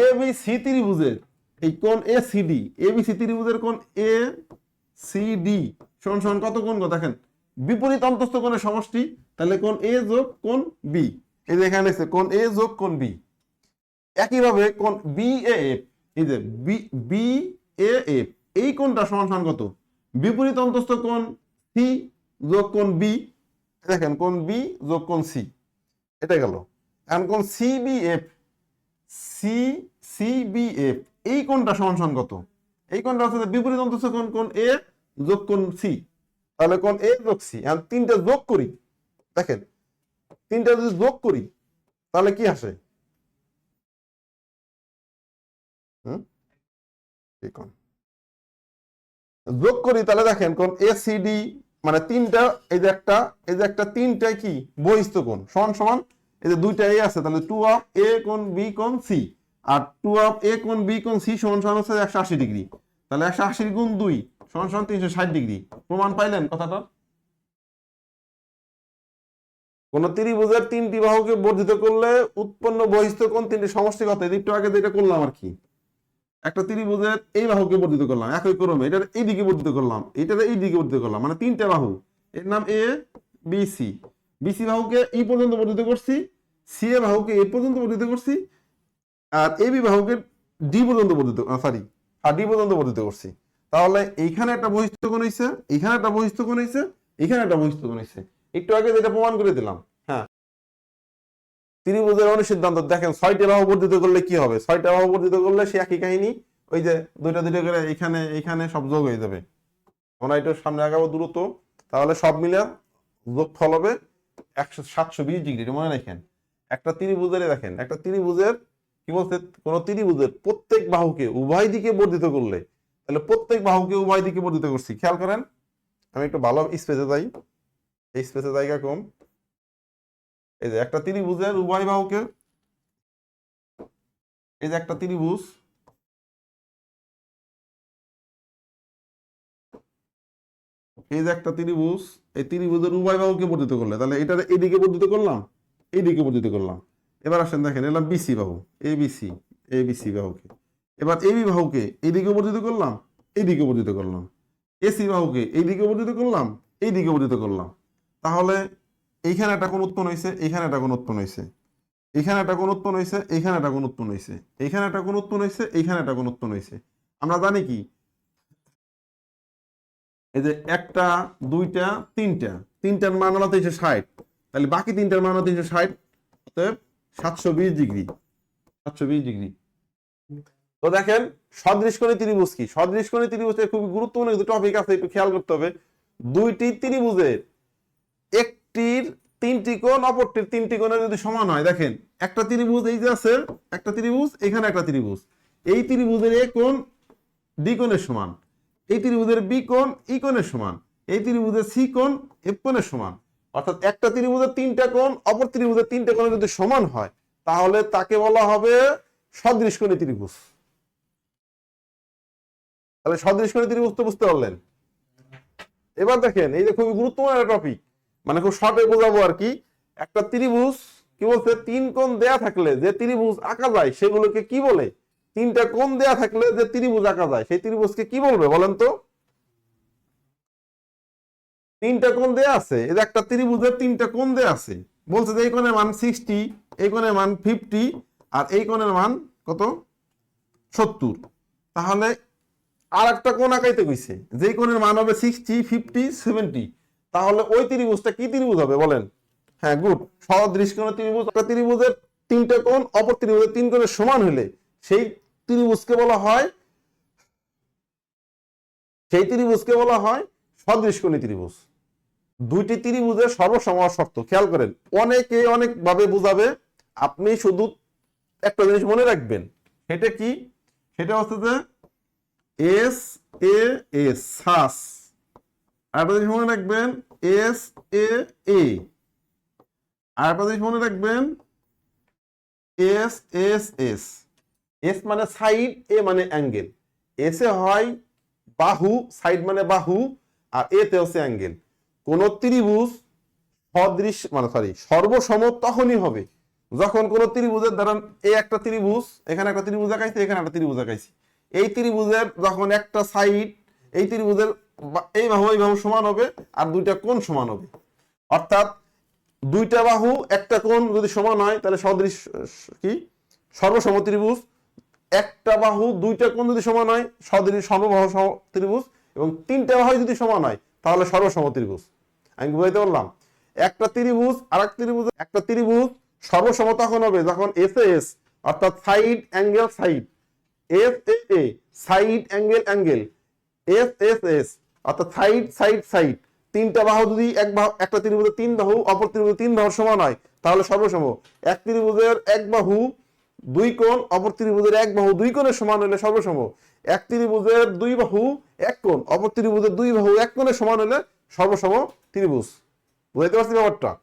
এ B C ত্রিভুজের এই কোন A C D A B C ত্রিভুজের কোন এ সি ডি সমান সমান কত গো, দেখেন। বিপরীত অন্তস্থ কোণের সমষ্টি, তাহলে কোন এ যোগ কোন বি এই যে এখানে আছে কোণ এ যোগ কোন বি একইভাবে কোন বি এ এফ এই যে বি বি এ এফ এই কোনটা সমান সমান কত? বিপরীত অন্তস্থ কোন সি যোগ কোন বি দেখেন কোন বি যোগ কোন সি এটা গেল। এখন কোন C B F C C B F এই সমান কত? এই হচ্ছে বিপরীত এ যোগ কোণ সি তাহলে কোণ এ যোগ সি তিনটা যোগ করি। দেখেন, তিনটা যদি যোগ করি, তাহলে কি আসে? যোগ করি, তাহলে দেখেন কোন এসিডি মানে তিনটা, এই যে একটা, এই যে একটা তিনটা কি? বহিস্থ কোণ, সমান সমান এই যে দুইটা এ আছে, তাহলে টু অফ এ কোণ বি কোণ সি আর টু অফ এ কোণ বি কোণ সি সমান সমান হচ্ছে একশো আশি ডিগ্রি। তাহলে একশো আশি গুণ দুই সমান সমান তিনশো ষাট ডিগ্রি। প্রমাণ পাইলেন কথাটা? কোন ত্রিভুজের তিনটি বাহুকে বর্ধিত করলে উৎপন্ন বহিস্থ কোন তিনটি সমষ্টি এই একটু আগে যেটা করলাম আর কি। একটা ত্রিভুজের এই বাহুকে বর্ধিত করলাম, একই ক্রমে। এটার এই দিকে বর্ধিত করলাম, এটার এই দিকে বর্ধিত করলাম মানে তিনটা বাহু। এর নাম এ বি সি বিসি বাহুকে এই পর্যন্ত বর্ধিত করছি সি এ বাহুকে এই পর্যন্ত বর্ধিত করছি, আর এ বি বাহুকে ডি পর্যন্ত বর্ধিত সরি আর ডি পর্যন্ত বর্ধিত করছি। তাহলে এইখানে একটা বহিস্থ কোণ হইছে? এখানে একটা বহিস্থ কোণ হইছে? এখানে একটা বহিস্থ কোণ হইছে? একটু আগে যেটা প্রমাণ করে দিলাম হ্যাঁ। ত্রিভুজের অনুসিদ্ধান্ত, দেখেন ছয়টা বাহু বর্ধিত করলে কি হবে? ছয়টা বাহু বর্ধিত করলে সে একই কাহিনী, ওই যে দুইটা দুইটা করে এখানে এখানে সব যোগ হয়ে যাবে। আমরা এটা সামনে আগাবো দ্রুত তাহলে সব মিলে যোগ ফল হবে একশো সাতশো বিশ ডিগ্রি, মনে রাখেন। একটা ত্রিভুজের দেখেন, একটা ত্রিভুজের, কি বলছে, কোন ত্রিভুজের প্রত্যেক বাহুকে উভয় দিকে বর্ধিত করলে, তাহলে প্রত্যেক বাহুকে উভয় দিকে বর্ধিত করছি। খেয়াল করেন, আমি একটু ভালো স্পেসে যাই। এই স্পেসে জায়গা কম। এই যে একটা ত্রিভুজের উভয় বাহুকে, এই যে একটা ত্রিভুজ এই যে একটা ত্রিভুজ, এই ত্রিভুজের উভয় বাহুকে বর্ধিত করলে? তাহলে এটা এইদিকে বর্ধিত করলাম, এইদিকে বর্ধিত করলাম। এবার আসেন দেখেন, এলাম বিসি বাহু, এ বিসি এ বিসি বাহুকে। এবার এবি বাহুকে এইদিকে বর্ধিত করলাম, এইদিকে বর্ধিত করলাম। এসি বাহুকে এইদিকে বর্ধিত করলাম, এইদিকে বর্ধিত করলাম। তাহলে এইখানে একটা কোন উৎপন্ন হয়েছে এইখানে একটা কোণ উৎপন্ন হয়েছে এখানে একটা কোন উৎপন্ন হয়েছে এইখানে একটা কোন উৎপন্ন হয়েছে এইখানে একটা কোন উৎপন্ন হয়েছে এইখানে একটা কোণ উৎপন্ন হয়েছে আমরা জানি কি? এই যে একটা, দুইটা, তিনটা। তিনটার মান হলো তিনশো ষাট। তাহলে বাকি তিনটার মান হলো তিনশো ষাট সাতশো বিশ ডিগ্রি। সাতশো বিশ ডিগ্রি। তো দেখেন সদৃশকোণী ত্রিভুজ কি? সদৃশকোণী ত্রিভুজের খুবই গুরুত্বপূর্ণ কিছু টপিক আছে, একটু খেয়াল করতে হবে। দুইটি ত্রিভুজের একটির তিনটি কোণ, অপরটির তিনটি কোণের যদি সমান হয়, দেখেন, একটা ত্রিভুজ এই যে আছে, একটা ত্রিভুজ, এখানে একটা ত্রিভুজ। এই ত্রিভুজের এ কোণ ডি কোণের সমান। এই ত্রিভুজের বি কোণ ই কোণের সমান, এই ত্রিভুজের সি কোণ এফ কোণের সমান। অর্থাৎ একটা ত্রিভুজের তিনটা কোণ, অপর ত্রিভুজের তিনটা কোণ যদি সমান হয়, তাহলে তাকে বলা হবে সদৃশ সদৃশকোণী ত্রিভুজ। তাহলে সদৃশ সদৃশকোণী ত্রিভুজ তো বুঝতে পারলেন? এবার দেখেন, এই যে খুবই গুরুত্বপূর্ণ একটা টপিক মানে খুব শর্টে বোঝাবো আর কি। একটা ত্রিভুজ, কি বলছে? তিন কোণ দেয়া থাকলে যে ত্রিভুজ আঁকা যায়, সেগুলোকে কি বলে? তিনটা কোণ দেয়া থাকলে যে ত্রিভুজ আঁকা যায়, সেই ত্রিভুজকে কি বলবে বলেন তো? তিনটা কোণ দেয়া আছে যে একটা ত্রিভুজের তিনটা কোণ দেয়া আছে। বলছে যে এই কোণের মান সিক্সটি এই কোণের মান ফিফটি আর এই কোণের মান কত? সত্তর। তাহলে আর একটা কোণ আঁকাইতে কইছে, যেই কোণের মান হবে সিক্সটি ফিফটি সেভেন্টি তাহলে ওই ত্রিভুজটা কি ত্রিভুজ হবে বলেন? হ্যাঁ গুড। সদৃশকোণ ত্রিভুজ, একটা ত্রিভুজের তিনটে কোণ, অপর ত্রিভুজের তিন কোণের সমান হলে সেই ত্রিভুজকে বলা হয়, সেই ত্রিভুজকে বলা হয় সদৃশকোণী ত্রিভুজ। দুইটি ত্রিভুজের সর্বসম শর্ত খেয়াল করেন, অনেকে অনেক ভাবে বুঝাবে, আপনি শুধু একটা জিনিস মনে রাখবেন, সেটা কি? সেটা হচ্ছে যে এস এ এস সাস। আরেকটা জিনিস মনে রাখবেন এস এ এ আরেকটা জিনিস মনে রাখবেন এস এস এস এস মানে সাইড এ মানে অ্যাঙ্গেল এস এ হয় বাহু সাইড মানে বাহু, আর এতে হচ্ছে অ্যাঙ্গেল কোন ত্রিভুজ সদৃশ মানে সরি সর্বসম তখনই হবে। যখন কোন ত্রিভুজের, ধরেন এই একটা ত্রিভুজ, এখানে একটা ত্রিভুজ আঁকাইছি, এখানে একটা ত্রিভুজ আঁকাইছি। এই ত্রিভুজের যখন একটা সাইড এই ত্রিভুজের এই বাহু এই বাহু সমান হবে, আর দুইটা কোণ সমান হবে। অর্থাৎ দুইটা বাহু, একটা কোণ যদি সমান হয়, তাহলে সদৃশ, কি? সর্বসম ত্রিভুজ একটা বাহু, দুইটা কোণ যদি সমান হয় সদৃশ সম- ত্রিভুজ এবং তিনটা বাহু যদি সমান হয়, তাহলে সর্বসম ত্রিভুজ। আমি বুঝাইতে পারলাম? একটা ত্রিভুজ আর এক ত্রিভুজ, একটা ত্রিভুজ সর্বসম তখন হবে যখন এস এস অর্থাৎ side angle side S A A side angle angle S S S অর্থাৎ সাইড সাইড সাইড তিনটা বাহু যদি এক বাহু, একটা ত্রিভুজের তিন বাহু, অপর ত্রিভুজের তিন বাহুর সমান হয়, তাহলে সর্বসম। এক ত্রিভুজের এক বাহু দুই কোণ, অপর ত্রিভুজের এক বাহু দুই কোণের সমান হলে সর্বসম। এক ত্রিভুজের দুই বাহু এক কোণ, অপর ত্রিভুজের দুই বাহু এক কোণের সমান হলে সর্বসম ত্রিভুজ। বুঝাইতে পারছি ব্যাপারটা?